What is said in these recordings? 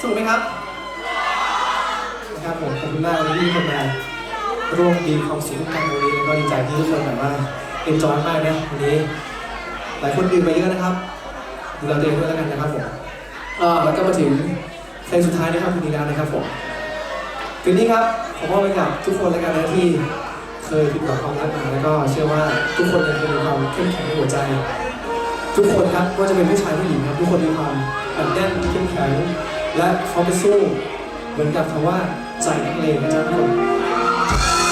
สนุกไหมครับนะครับผมขอบคุณมากเลยที่ทุกคนมาร่วมมีความสุขกันวันนี้แล้วก็ดีใจที่ทุกคนแบบว่าเอนจอยมากนะวันนี้ หลายคนดื่มไปเยอะนะครับดูแลตัวเองด้วยแล้วกันนะครับผมอ่าแล้วก็มาถึงเพลงสุดท้ายนะครับคุณนี้แล้วนะครับผมคืนนี้ครับขอมอบไปกับทุกคนแล้วกันนะที่เคยผิดหวังความรักมาแล้วก็เชื่อว่าทุกคนยังคงมีความเข้มแข็งในหัวใจ ทุกคนครับว่าจะเป็นผู้ชายผู้หญิงครับ ทุกคนมีความ อันแน่นเข้มแข็งและเขาไปสู้ เหมือนกับคำว่าใจนักเลงนะจ๊ะทุกคน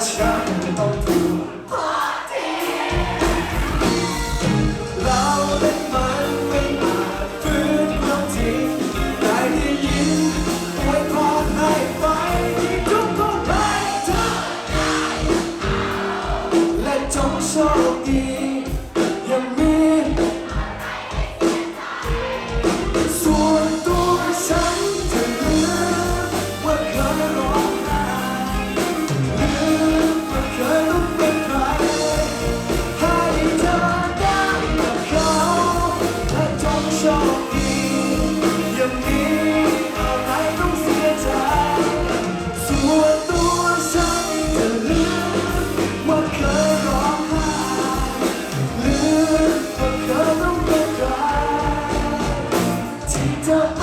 ว่า ที่